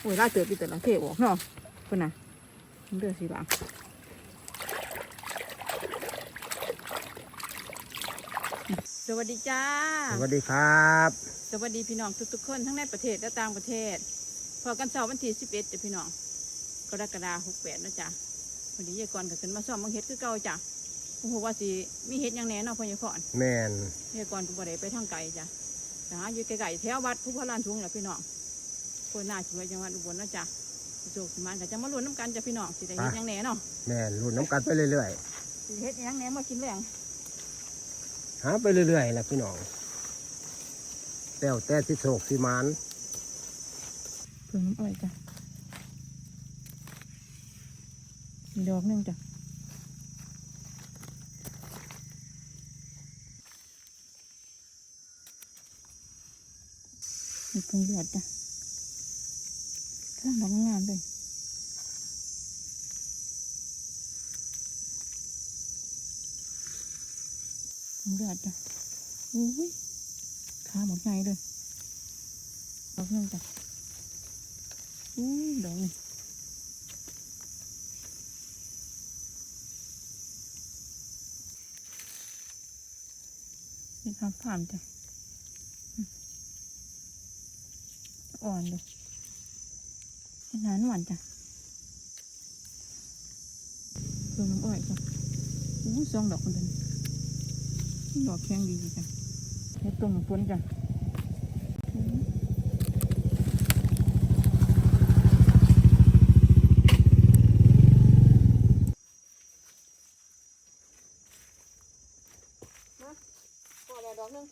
โอ้ยไล่เติบอยู่แต่ละเทออกเนาะเพิ่นน่ะมันเดือดสีบางสวัสดีจ้า สวัสดีครับ สวัสดีพี่น้องทุกๆคนทั้งในประเทศและต่างประเทศ พอกันเสาร์วันที่สิบเอ็ดจ้ะพี่น้องกรกฎาหกแปดนะจ๊ะวันนี้ยายกรก็ขึ้นมาซ่อมมังเฮ็ดคือเก่าจ้ะโอ้โหว่าสิมีเฮ็ดหยังแหน่เนาะพ่อยายขอนแมนยายกรก็บ่ได้ไปทางไกลจ้ะนะอยู่ไกลๆแถววัดผู้พระลานทุงแหละพี่น้องคนน่าช่วยจังหวัดอุบลนะจ๊ะโจกสิมันก็จะมาลุ้นน้ำกันจ้ะพี่น้องสิได้เฮ็ดหยังแหน่เนาะแมนรุ่นน้ำกันไปเรื่อยสิเฮ็ดหยังแหน่มากินแรงๆหาไปเรื่อยๆแหละพี่น้องแต่วแต่ที่โศกสิมานเพิ่มน้ำอ้อยจ้ะมีดอกหนึงจ้ะ เพิ่งเลือดจ้ะข้างดอกงามเลยเพิ่งเลือดจ้ะอุ้ยขาหมดไงเลยดอกหนึงจ้ะอู้ดอกนี่นี่ครับผ่านจ้ะอืม อ่อนเลยเป็นหาหวานจ้ะเพิ่มน้ำอ้อยจ้ะอู้ซองดอกคนเดินดอกแข็งดีจ้ะเห็ดต้นของฝนจ้ะอู้ พอแล้วดอกหนึง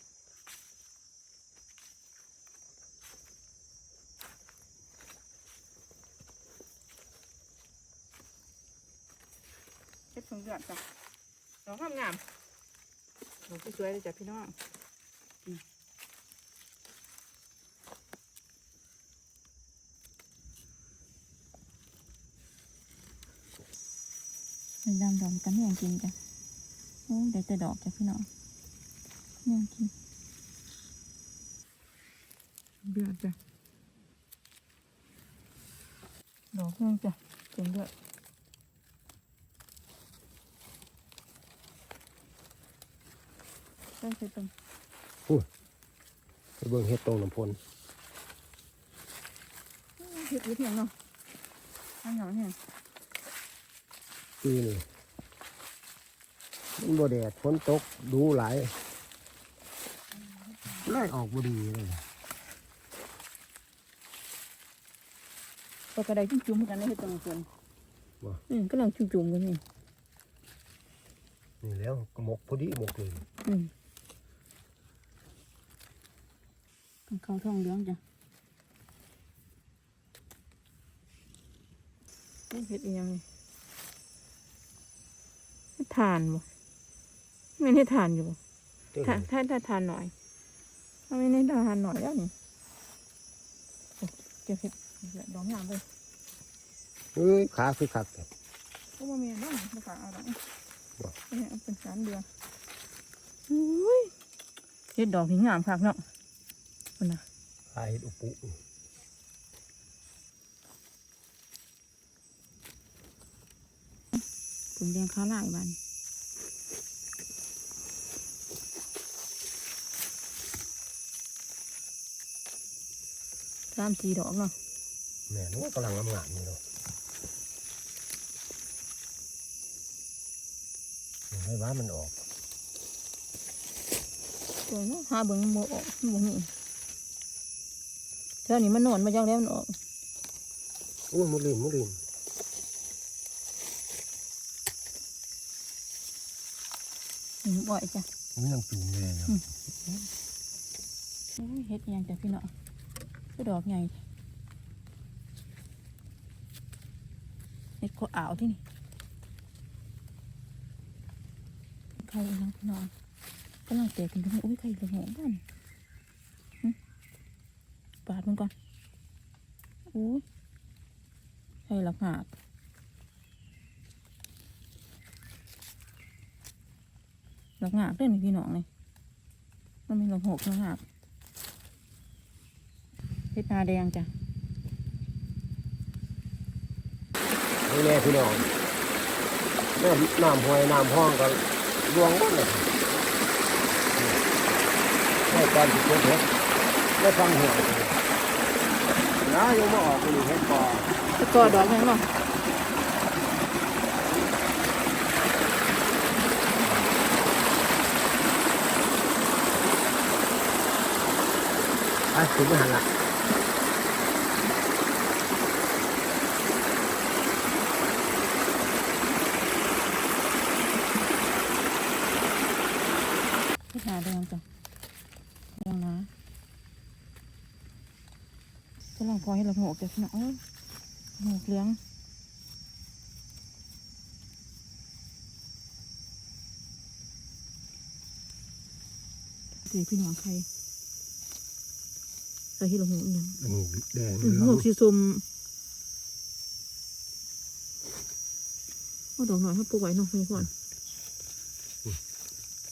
เฮ็ดผงเดือดจ้ะดอกงามงามๆดอกส วยๆเลยจ้ะพี่น้องอืมเป็นดำดำกันแย่งกินจ้ะโอ้ได้แต่ดอกจ้ะพี่น้องเนี่ยกินเดือดจ้ะดอกเรื่องจ้ะเป็นเดือด ได้ใส่ตรงไปเบิ่งเฮ็ดตรงน้ำพลเห็ดวิเทียงเนาะทำอย่างนี้ปีนี่มันบ่แดดฝนตกดูหลายไล่ออกบ่ดีเลยปกระไดจุ่มๆกันในเห็ดตรงส่วนบ่อืมก็ลองจุ่มๆกันนี่นี่แล้วก็หมกพอดีหมกเลยอืมต้อง เข้าท้องเหลืองจ้ะนี่เห็ดอีหยังนี่ทานบ่ไม่ได้ทานอยู่บ่ถ้าถ้าถ้าทานหน่อยถ้าไม่ได้ทานหน่อยแล้วนี่เก็บเห็ดดอกงามเลยเอ้ยขาคือคักแต่ก็มาเมียน้องมาฝากเอาดอกนี่เป็นสามเดือนอุ้ยเห็ดดอกที่งามคักเนาะ คุณน่ะขาเฮ็ดอุปุถึงเรียงค้าหลายวันสามสี่ดอกเนาะแม่นว่ากำลังงามๆนี่เนาะยังให้ว่ามันออกสวยเนาะหาเบิ่งโมออกโมนี่ เท่านี้มันนอนมาจังแล้วมันออกอุ้ยมุลินมุลินอืมบ่อยจ้ะมันยังจูงเลยนะโอ้ยเฮ็ดอิหยังจ้ะพี่เนาะก็ดอกใหญ่เฮ็ดขวอ่าวที่นี่ใครอีกนะพี่น้องกำลังเตะกันตรงนี้อุ้ยใครเหลือหงบ้านหึ ปาดมันก่อนอุ้ยใครหลักหากหลักหากเด้อนี่พี่น้องนี่มันมีหลงหกข้างหักเฮ็ดนาแดงจ้ะนี่แน่พี่น้องน้ำน้ำห้วยน้ำห้องก็รวงหมดเลยได้การติดเฮ็ดได้ฟังหัว น้ายังไม่ออกไปอยู่เฮ็ดก่อตะกอดอกไหมบ่ไปถึงไม่หันละ เฮ็ดนาแดงจ้ะแดงนะกำลัง พอให้หลงหกจะพี่น้องเอ้หกเหลี้ยงเดี๋ยวพี่น้องใครใส่ให้หลงหกอีกยังอันนี้แดงอืมหกสีส้มเอาดอกหน่อยให้ปลูกไว้เนาะพี่ก่อน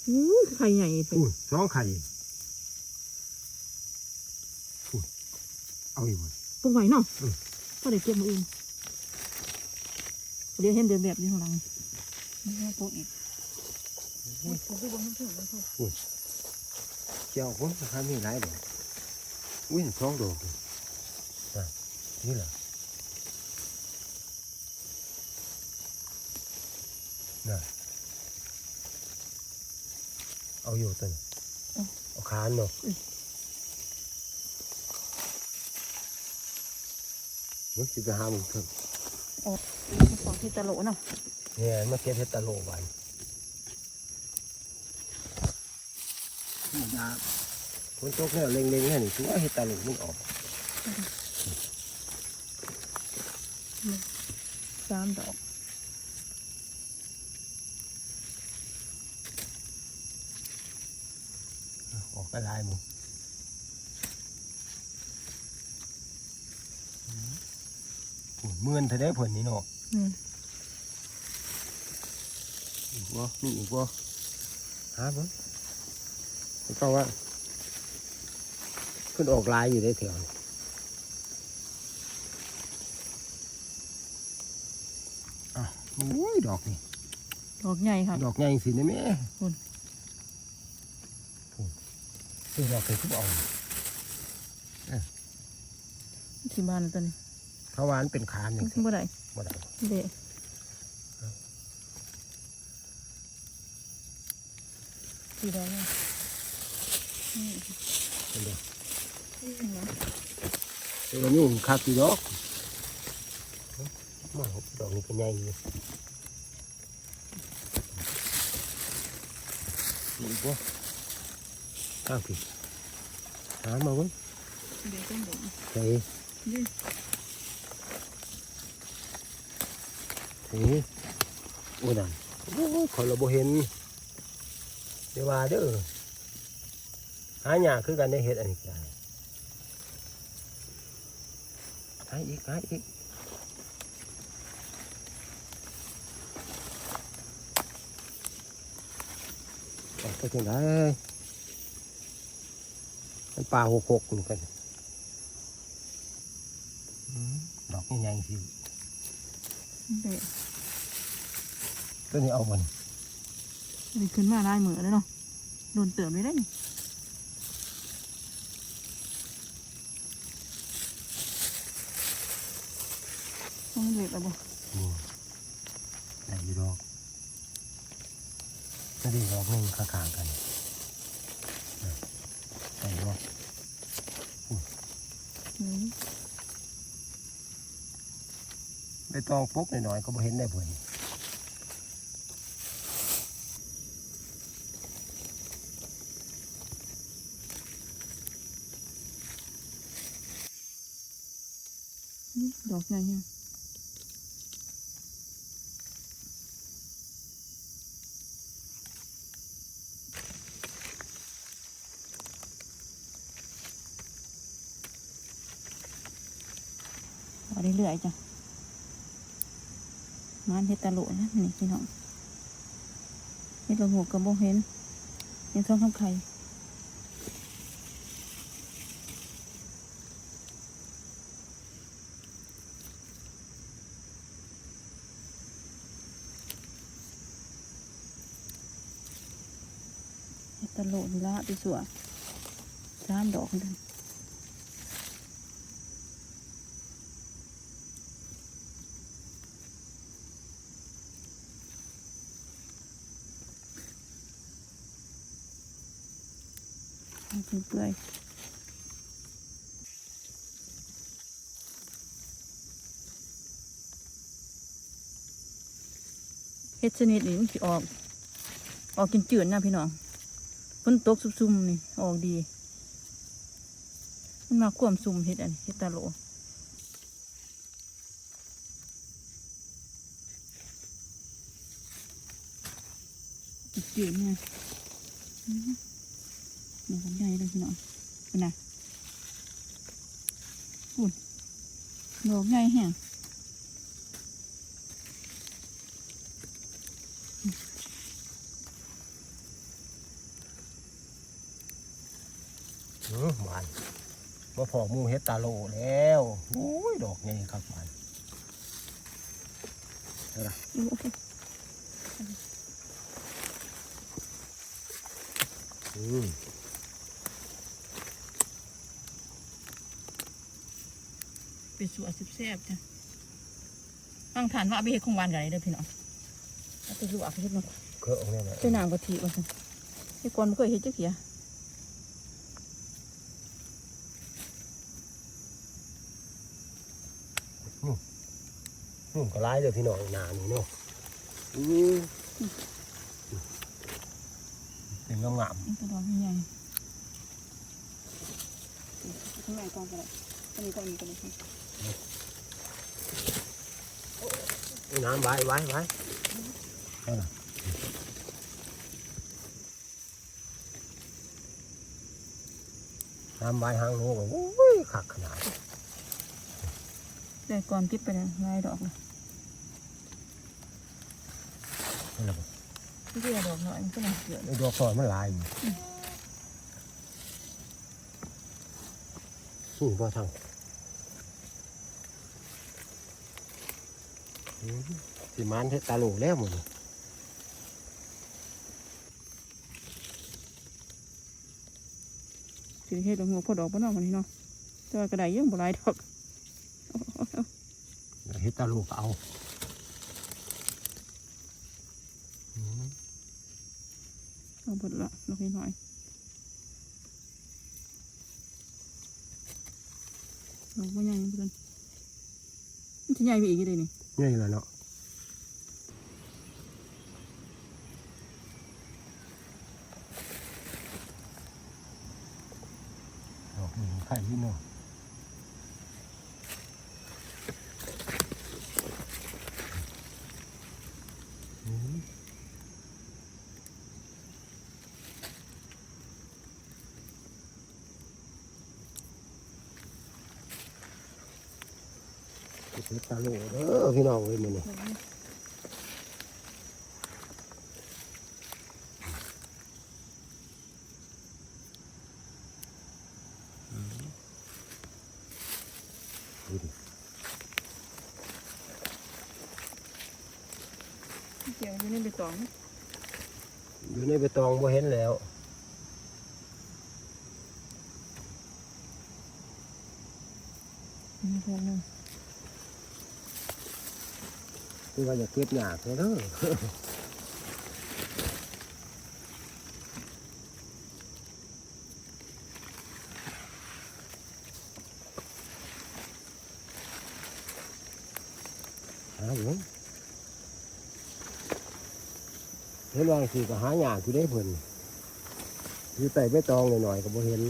อู้ไข่ใหญ่ไปอุ้ยสองไข่เอาอีกหมด ปลูกไว้เนาะอืมก็ได้เก็บมาเองเดี๋ยวเห็นเดินแบบอยู่ข้างหลังนี่ให้ปลูกอีกโอ้ยปลูกที่บนทั้งถึงเลยค่ะเจ้าผมนะครับมีหลายดอกอุ้ยสองดอกเลยอะนี่แหละน่ะเอาอยู่ตัวนี้เอาคานเนาะ มันสิไปหามึงเถอะของที่ตะโหลเนาะเนี่ยมาเก็บเห็ดตะโลไว้คนตกเนี่ยเล็งๆเนี่ยนี่ถือว่าเห็ดตะโลมันออกสามดอกออกไปลายมึงหุ่นเมื่อนเธอได้ผลนี่เนาะอืมอีกบ่มีอีกบ่หาบ่ก็ว่าขึ้นออกลายอยู่ได้แถวนี้อะโอ้ยดอกนี่ดอกใหญ่ค่ะดอกใหญ่สินะแม่พุ่นพุ่นคือดอกเป็นทุบเอาที่บ้านตัวนี้ เขาวามันเป็นคานอย่างสิเมื่อไหร่บ่ได้เด็สี่ดอกเลยนี่เป็นเด้อนี่เห็นไหมเดี๋ยวนี้คักอยู่ดอกมาดอกนี้ก็ใหญ่อยู่อีกบ่ข้างผิดหามาเว้ยเดี๋ยวต้องเดี๋ยวใส่ นี่นี่โอ้ยนั่นโอ้ยขอยเราบ่เห็นเดี๋ยวว่าเด้อหาหยาคือกันได้เฮ็ดอันนี้ก็ได้หาอีกหาอีกออกไปจังไดมันป่าหกหกเหมือนกันอืมดอกใหญ่ๆสิเด็ก ตัวนี้เอามันนี่ขึ้นมาลายมือเลยเนาะโดนเติมไม่ได้นี่ต้องเด็กแล้วบ่นี่ได้อยู่ดอกก็ได้ดอกหนึ่งข้างๆกันน่ะได้ดอกอืมใบตองปุ๊บหน่อยๆก็บ่เห็นได้ผล นี่ ดอกใหญ่เนี่ยอาเรื่อยๆจ้ะมันเฮตะโลนะนี่พี่น้องเฮ็ดละหัวกระโบเห็นเห็นท้องคำไข่ ตะโลนละไปสัวสามดอกนั่นเอาไปเปื่อยเฮ็ดชนิดนี้มันสิออก ออกกินจืดนะพี่น้อง นตกซุ่มๆนี่ออกดี มันมาควมซุ่มเฮ็ดอันเฮ็ดตาโลจืดๆเนี่ยอื้อหือดอกใหญ่เลยพี่น้องเป็นไงอุ่นดอกใหญ่แห้ง อืมหวาน มาพอหมูเฮ็ดตาโลแล้วโอ้ยดอกใหญ่ครับหวานอู้หูอืมเป็นสัวสิบแซ่บจ้ะตั้งฐานว่าเอาไปเฮ็ดของหวานกันเลยเด้อพี่น้องเอาไปลวกเฮ็ดมาเคอะเอาเนี่ยแหละใส่น้ำกะทิว่าซั่นไอ้ก่อนบ่เคยเฮ็ดจักเที่ย นุ่มก็ร้ายเลยพี่น้องหนานี่เนาะอืมเป็นงามมันกระดอกใหญ่ข้างในก่อนก็ได้อันนี้ก่อนนี้ก็ได้ค่ะๆน้ำไว้ไว้ไว้เอาล่ะน้ำไว้หางโลก็โอ้ยขักขนาดได้ก่อนเก็บไปเลยลายดอกเลย นี่แหละบ่ที่ที่ดอกน้อยมันก็น่าเกลือไอ้ดอกซอยมันหลายอยู่นี่บ่ทางอืมสิมันเฮ็ดตาโหลแล้วหมดนี่สิเฮ็ดดอกหัวพอดอกบ่เนอกมันนี่เนาะแต่ว่ากระไดยังบ่หลายดอกเอาเอาเอาเฮ็ดตาโหลก็เอาอืม เอาเบิดละดอกน้อยดอกบ่ใหญ่เพิ่นมันสิใหญ่ไปอีกอยู่เลยนี่นี่แหละเนาะดอกนี้ไข่พี่น้อง เฮ็ดตาโหลเด้อพี่น้องเอ้ยมื้อนี้ ดูดิ เกี่ยวอยู่ในใบตองนะ อยู่ในใบตองบ่เห็นแล้ว มีพวกนึง คือว่าอย่าเก็บหยากเลยเด้อหาอยู่เห็นว่าสิก็หาหยากอยู่ได้เพิ่นอยู่ใต้ใบตองหน่อยๆก็บ่เห็น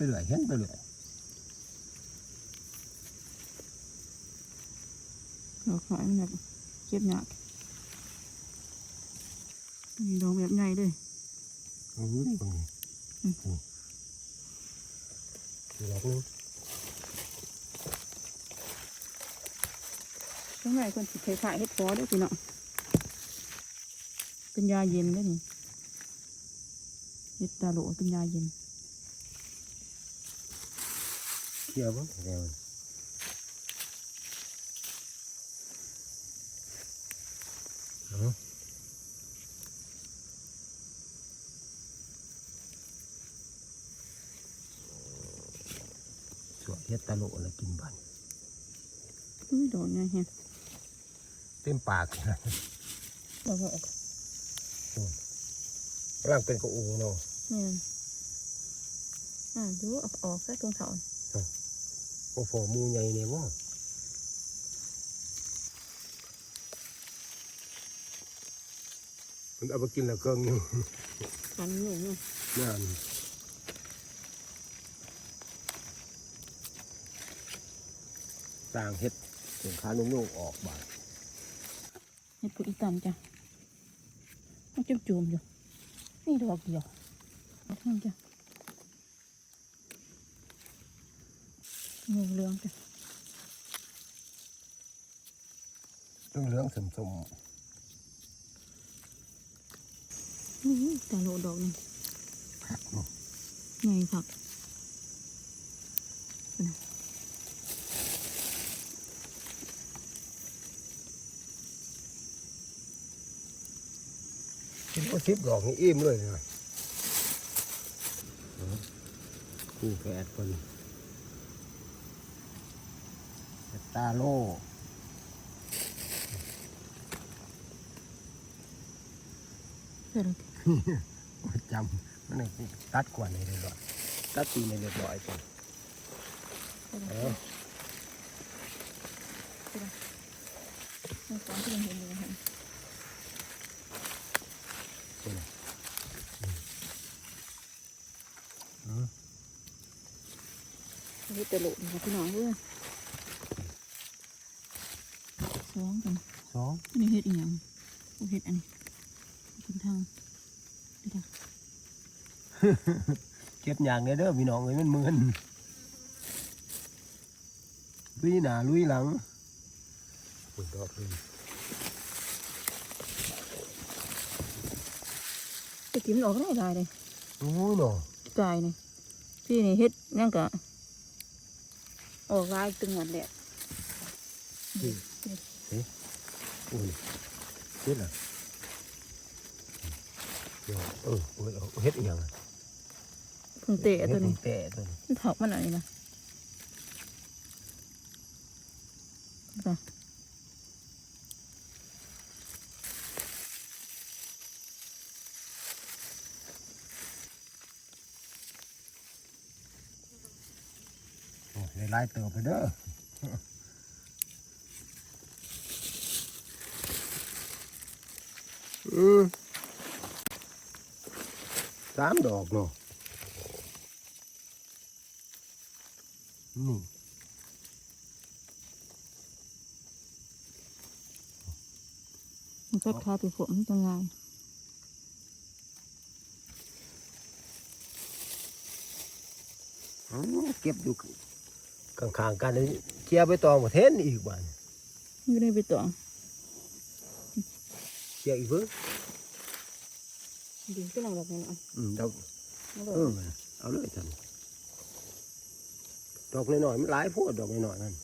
ไปเรื่อยเห็นไปเรื่อยดอกน้อยมันแบบเก็บยากมีดอกแบบใหญ่เลยอืมตรงนี้อืมอืมอีกดอกหนึงข้างในคนสิคล้ายๆเฮ็ดฟอเด้วยพี่น้องเป็นยาเย็นเด้วยนี่เฮ็ดตาโหลเป็นยาเย็น เกี่ยวบ่แนวเอาสวดเฮ็ดตะโลแล้วกินบันอุ้ยโดนไงเฮ็ดเต็มปากนะเอาออกกำลังเป็นกระอูเนาะแม่นอ่าดูเออกออกซะตรงเถา โอ้โหหมูใหญ่เนี่ยว่ามันเอาไปกินแล้วเกิงอยู่ฟันหนูเนาะนั่นต่างเฮ็ดสินค้านุ่งๆออกบาดเฮ็ดผู้อีตำจ้ะมันจุ่มจุ่มๆอยู่นี่ดอกเดียวเอาท่านจ้ะ งูเหลืองจ้ะเรื่องเหลืองสมสมนี่แต่โหลดอกนี่ๆผักเนาะใหญ่ครับคิดว่าสิบดอกนี่อิ่มเลยนะคู่แฝดคนเฮ็ด ตาโลเดี๋ยวเราประจำมันนี่ตัดกว่าในเรียบร้อยตัดตีในเรียบร้อยก่อนเดี๋ยวเอเราอในสองที่เราเห็นอยู่เห็นอืมนี่แต่โหลดนะพี่น้องเว้ยส องกันสองอันนี้เห็ดอีหยังเอาเห็ดอันนี้คุณทางเดี๋ยวเก็บอย่างเนี่ยเด้อพี่น้องเอ้ยมันมึนลุยหน้าลุยหลังปุ่นดอกเลยตะกี้มันออกได้หลายเลยโอ้ยเนาะกายนี่พี่นี่เฮ็ดนั่นก็ออกลายตึงหมดแหละ โอ้ยเฮ็ดอะเดี๋ยวเออโอ้ยเอาเฮ็ดอีหยังอะเพิ่งเตะตัวนี้เตะตัวนี้มันเถามันอะไรนะจ้ะโอ้ยได้หลายเติบไปเด้ออืม สามดอกเนาะนี่มันก็คาไปฝนมันจะง่ายอ๋อเก็บอยู่ข้างๆกันนี่เคลียร์ไปตองประเทศอีกบ้านไม่ได้ไปตวงเคลียร์อีกเพิ่ง ดินก็ลองแบบนี้เนาะอืมดอกเอาเลเออยเอาเลยท่านดอกน้อยๆมันหลายโพวดดอกน้อยๆนั่น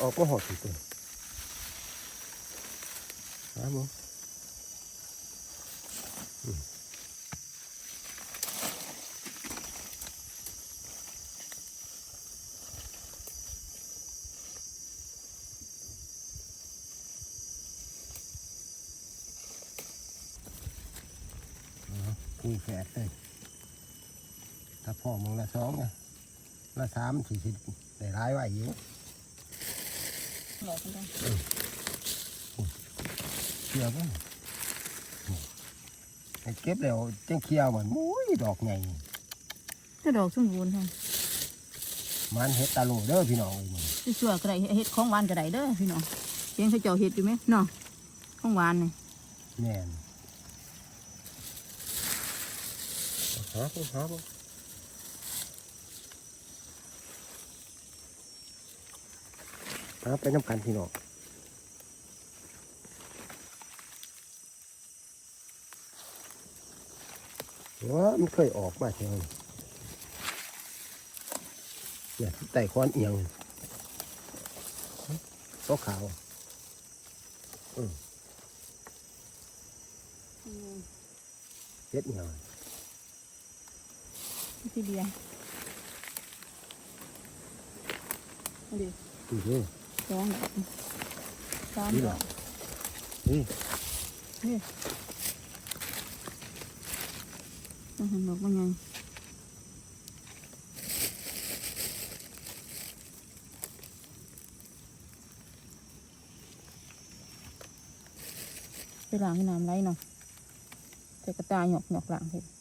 ออกก็หอดสิตัวหาหมอืม คู่แฝดเลย ถ้าพ่อมึงละสองไงละสามสี่สิบได้ร้ายไว้อยู่หลอกกันได้เชื่อป่ะไอ้เก็บแล้วจังเคียวมันมุ้ยดอกใหญ่ถ้าดอกสมบูรณ์ค่ะมันเฮ็ดตาโลเด้อพี่น้องเอ้ยมันที่ชั่วก็ได้เฮ็ดของหวานก็ได้เด้อพี่น้องเพียงเขาเจ้าเฮ็ดอยู่ไหมเนาะของหวานนี่แม่น หาปุ๊บหาปุ๊บหาไปน้ำกันพี่น้องว่ามันเคยออกมาเท่าเนี่ยไต่ค้อนเอียงก็ขาวเย็ดเงา งที่เบียร์เอาดิดูดิสองดอกสามนี่ดเหรออกนี่จะเห็นดอกมันไงไปล้างให้น้ำไหลเนาะใส่กระตายหยอกหยอกล้างเห็ดเอา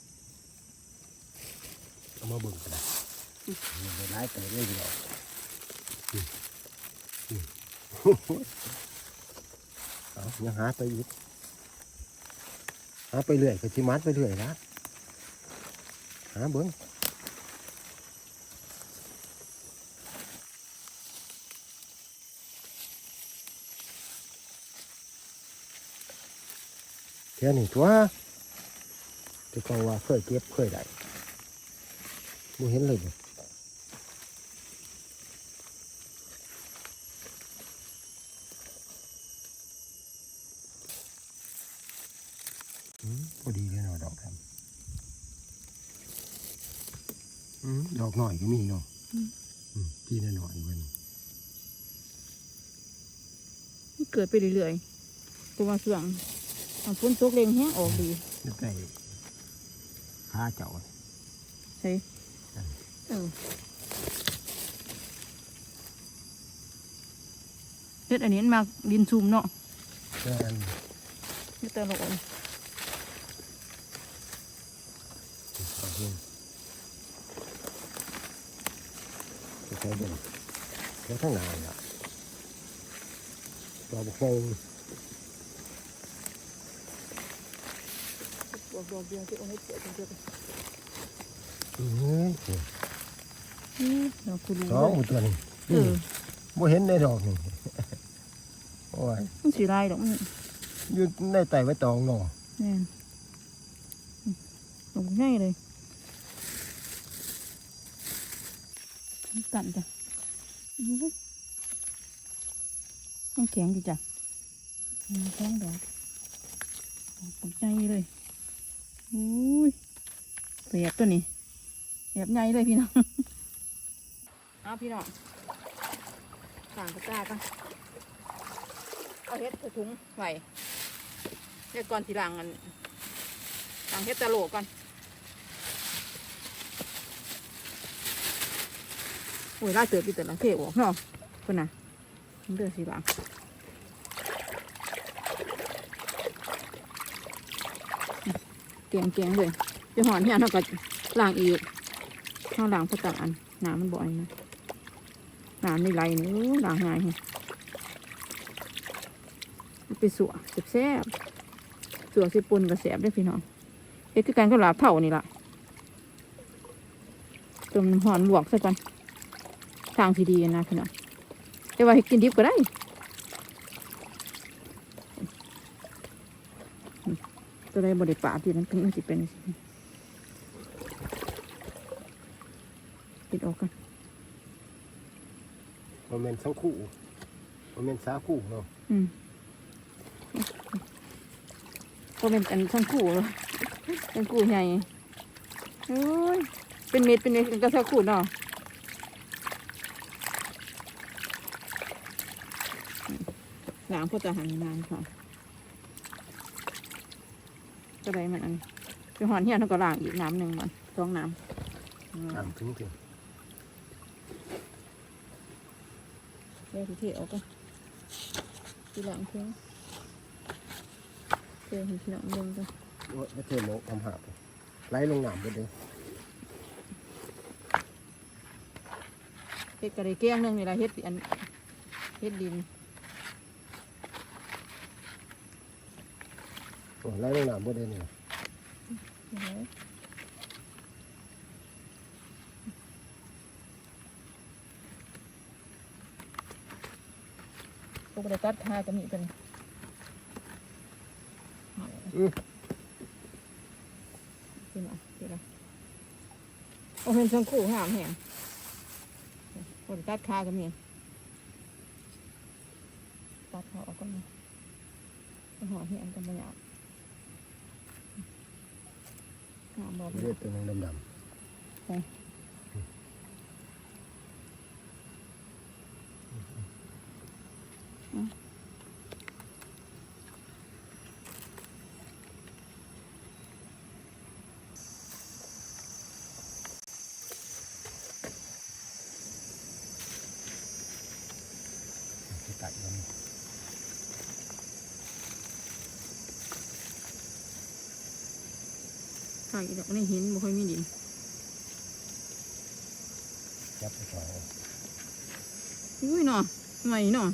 มาเบิ่งกันนะมันไปไล่ไปเรื่อยๆดอกนี่นี่เอายังหาไปอีกหาไปเรื่อยก็สิมัดไปเรื่อยนะหาเบิ่งแค่นี้ตัวที่เขาว่าเคยเก็บเคยได้ ไม่เห็นเลยเนี่ยอืมพอดีเลยเนาะดอกครับอืมดอกหน่อยก็มีเนาะอืมพี่หน่อยๆเว้ยมันเกิดไปเรื่อยๆตัวเสื่องเอาฝนตกเร็งแห้งออกดีนี่ใกล้ขาเจ้าใช่ เออเฮ็ดอันนี้มันมาดินซุ่มเนาะแค่นั้นเฮ็ดตลอด เอาเพิ่มใช้เบิ่งแค่ทั้งนานละเราบอกให้บอกดอกเดียวที่เอาให้เกิดเกิดอืมดอกคุณสองหมดตัวนี้เออบ่เห็นในดอกนี่โอ้ยมันสีลายดอกมันอยู่ในไต่ไว้ตองเนาะแน่นดอกง่ายเลยกันจ้ะอุ้ยมันแข็งดีจ้ะมันแข็งดอกดอกปกใจเลยอุ้ยเสียบตัวนี้เสียบใหญ่เลยพี่น้อง เอาพี่น้องสั่งกระจากันเอาเฮ็ดใส่ถุงไหวเดี๋ยวก่อนทีหลังอันหลังเฮ็ดตะโหลก่อนโอ้ยล่าเติบอีแต่ละเทออกเนาะเพิ่นน่ะเดือดสีหลังเกียงเกียงเลยไปหอนเนี่ยเนาะก็ล้างอีกข้างล้างพราะตักอันน้ำมันบ่อยนะ น้ำในไหลนี่โอ้ล้างง่ายไปสัวแซ่บสัวสิปุ่นก็แซ่บได้พี่น้องเฮ็ดคือกันก็ลาบเผานี่ล่ะต้มน้ำหอนลวกซะก่อนทางที่ดีนะพี่น้องแต่ว่าให้กินดิบก็ได้อืมตัวใดบริปาที่นั้นก็มันจะเป็นจังซี้ปิดออกกัน มันเป็นสังคู่มันเป็นสาคู่เนาะอืมก็เป็นอันทั้งคู่เลยทั้งคู่ใหญ่โอ้ยเป็นเม็ดเป็นเม็ดก็ทั้งคู่เนาะหลังพอจะหันนานค่ะก็ได้มันอันนี้ไปหอนเฮียนเขาก็ล้างอีกน้ำหนึ่งมันสองน้ำอืมตามถึงถึง แยกที่เทออกกันทีหลังเพิ่งเทให้ทีหลังลงกันโอ้ยไม่เทโมกทำหาบไหลลงน้ำไปเลยเฮ็ดกระไรแก้งหนึงนี่ละเฮ็ดอันเฮ็ดดินโอ้ยไหลลงน้ำไปเลยเนี่ย เดี๋ยวตัวบริตัดขาก็มีเป็นอือพี่น้องพี่น้องโอ้เห็นชมคู่งามแหงบริตัดขาก็มีตัดเขาออกก็มีห่อแหงกันบางอย่างงามบอกเลือดตัวนึงดำที่ ใช่ดอกนี่หินบ่ค่อยมีดินยับไปสองอุ้ยเนาะใหม่เนาะ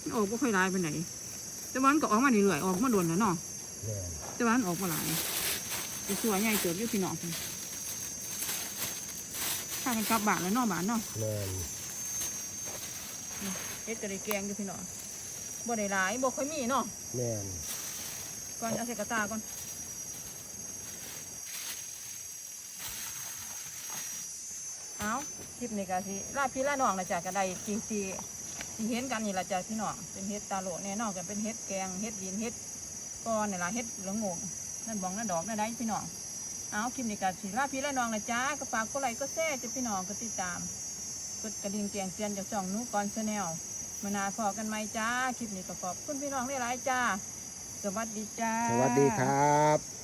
มันออกบ่ค่อยหลายไปไหนใดแต่วามันก็ออกมาเรื่อยๆออกมาโดนแล้วเนาะแน่นแต่ว่ามันออกมาหลายจะสวยใหญ่เกิดอยู่พี่น้องถ้ากันกลับบ้านแล้วเนอกบ้านเนาะแน่นเฮ็ดกระไดแกงอยู่พี่น้องบ่ได้หลายบ่ค่อยมีเนาะแน่น ก่อน เอาใส่กระตาก่อนเอาคลิปนี้ก็สิลาพี่ลาน้องละจ้ะก็ได้จริงๆสิเห็นกันนี่ละจ้ะพี่น้องเป็นเฮ็ดตาโลแน่นอนกันเป็นเฮ็ดแกงเฮ็ดดินเฮ็ดก้อนนี่ล่ะเฮ็ดเหลืองงงนั่นบองนั่นดอกนั่นได้พี่น้องเอาคลิปนี้ก็สิลาพี่ละน้องละจ้าก็ฝากกดไลค์กดแชร์จ้ะพี่น้องก็ติดตามกดกระดิ่งแจ้งเตือนจากช่องนูก่อนชาแนลมานาพอกันไหมจ้าคลิปนี้ก็ขอบคุณพี่น้องหลายๆจ้า สวัสดีจ้า สวัสดีครับ